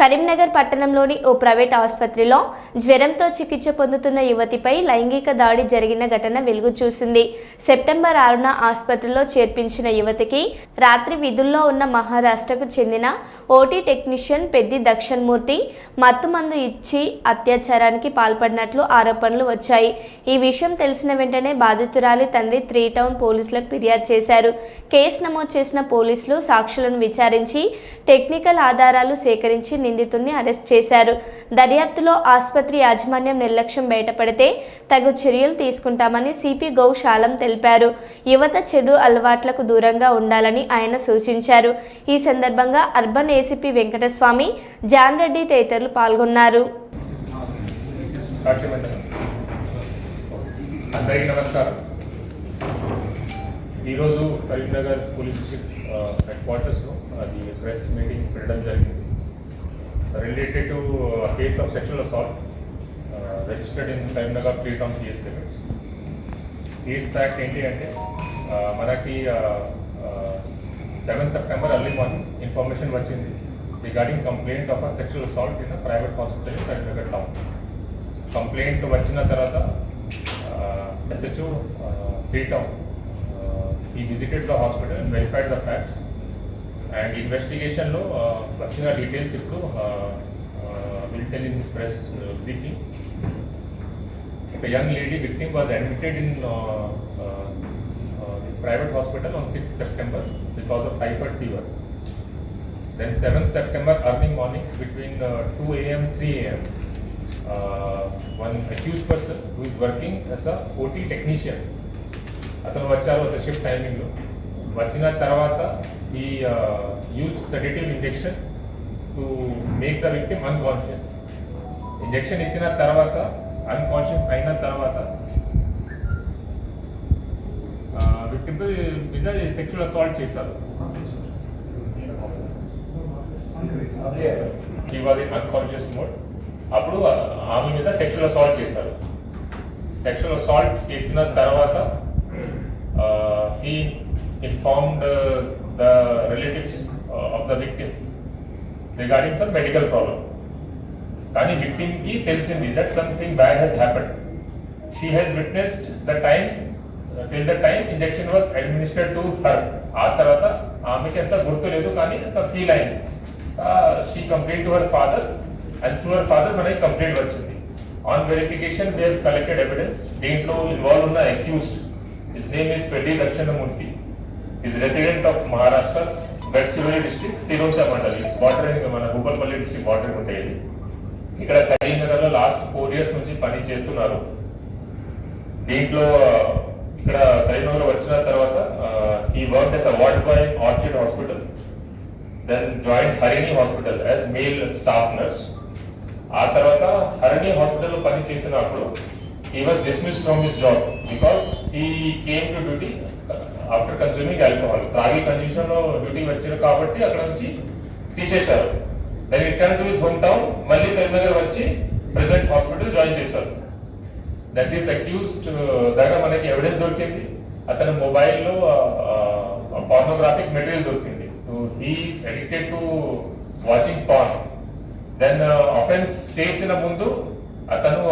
కరీంనగర్ పట్టణంలోని ఓ ప్రైవేట్ ఆసుపత్రిలో జ్వరంతో చికిత్స పొందుతున్న యువతిపై లైంగిక దాడి జరిగిన ఘటన వెలుగు చూసింది. సెప్టెంబర్ ఆరున ఆసుపత్రిలో చేర్పించిన యువతికి రాత్రి విధుల్లో ఉన్న మహారాష్ట్రకు చెందిన ఓటీ టెక్నీషియన్ పెద్ది దక్షణ్మూర్తి మత్తుమందు ఇచ్చి అత్యాచారానికి పాల్పడినట్లు ఆరోపణలు వచ్చాయి. ఈ విషయం తెలిసిన వెంటనే బాధితురాలి తండ్రి త్రీ టౌన్ పోలీసులకు ఫిర్యాదు చేశారు. కేసు నమోదు చేసిన పోలీసులు సాక్షులను విచారించి టెక్నికల్ ఆధారాలు సేకరించి నిందితుడిని అరెస్ట్ చేశారు. దర్యాప్తులో ఆసుపత్రి యాజమాన్యం నిర్లక్ష్యం బయటపడితే తగు చర్యలు తీసుకుంటామని సిపి గౌశాలం తెలిపారు. యువత చెడు అలవాట్లకు దూరంగా ఉండాలని ఆయన సూచించారు. ఈ సందర్భంగా urban ACP Venkataswamy John Reddy తదితరులు పాల్గొన్నారు. అందరికీ నమస్కారం. ఈరోజు కరీంనగర్ పోలీస్ హెడ్ క్వార్టర్స్లో అది ప్రెస్ మీటింగ్ పెట్టడం జరిగింది. Related to case of sexual assault registered in Karimnagar three town CS limits case fact ఏంటి అంటే మనకి seven September early morning information వచ్చింది regarding complaint of sexual assault in private hospital in Karimnagar town complaint వచ్చిన తర్వాత SHO three town he visited the hospital verified the facts and ఇన్వెస్టిగేషన్లో వచ్చిన details ఇప్పుడు will tell in this press briefing ఒక young lady victim was admitted in this private hospital on sixth September because of typhoid fever Then 7th September early mornings between uh, 2 a.m. 3 a.m. Uh, one accused person who is working as a OT technician. అతను వచ్చారు ఒక shift టైమింగ్లో వచ్చిన తర్వాత he use sedative injection to make the victim unconscious. Injection ఇచ్చిన తర్వాత unconscious అయిన తర్వాత victim మీద సెక్షువల్ అసాల్ట్ చేశారు. అన్కాన్షియస్ మోడ్ అప్పుడు ఆమె మీద సెక్షువల్ అసాల్ట్ చేశారు. సెక్షువల్ అసాల్ట్ చేసిన తర్వాత informed the relatives of the victim regarding some medical problem కానీ విక్టిమ్ కి తెలిసింది that something bad has happened she has witnessed the time till the time injection was administered to her ఆ తర్వాత ఆమెకి ఎంత గుర్తు లేదు కానీ అంత ఫీల్ అయింది she complaint to her father and through her father మనకి కంప్లైంట్ వచ్చింది on verification we collected evidence దీంట్లో ఇన్వాల్వ్ ఉన్న accused his name is Peddi Dakshinamurthy is resident of Maharashtra Gadchiroli district Sironcha మండలి బార్డరింగ్ మన Bhupalpalli district border ఉంటాయి ఇక్కడ కరీంనగర్లో last four years నుంచి పని చేస్తున్నారు. దీంట్లో ఇక్కడ కరీంనగర్ వచ్చిన తర్వాత he work as a by Orchid hospital then join Harini hospital as male staff nurse ఆ తర్వాత హరిణి హాస్పిటల్లో పని చేసినప్పుడు he was dismissed from his job because he came to duty after consuming alcohol త్రాగి కండిషన్లో డ్యూటీ వచ్చారు కాబట్టి అక్కడ నుంచి తీసేశారు. దాని return to his home town మళ్ళీ కరీంనగర్ వచ్చి ప్రెసెంట్ హాస్పిటల్ జాయిన్ చేశారు. దట్ ఈస్ అక్యూస్డ్ దగ్గర మనకి ఎవిడెన్స్ దొరికింది. అతని మొబైల్లో పార్నోగ్రాఫిక్ మెటీరియల్ దొరికింది. So he is addicted to watching porn then offence చేసిన ముందు అతను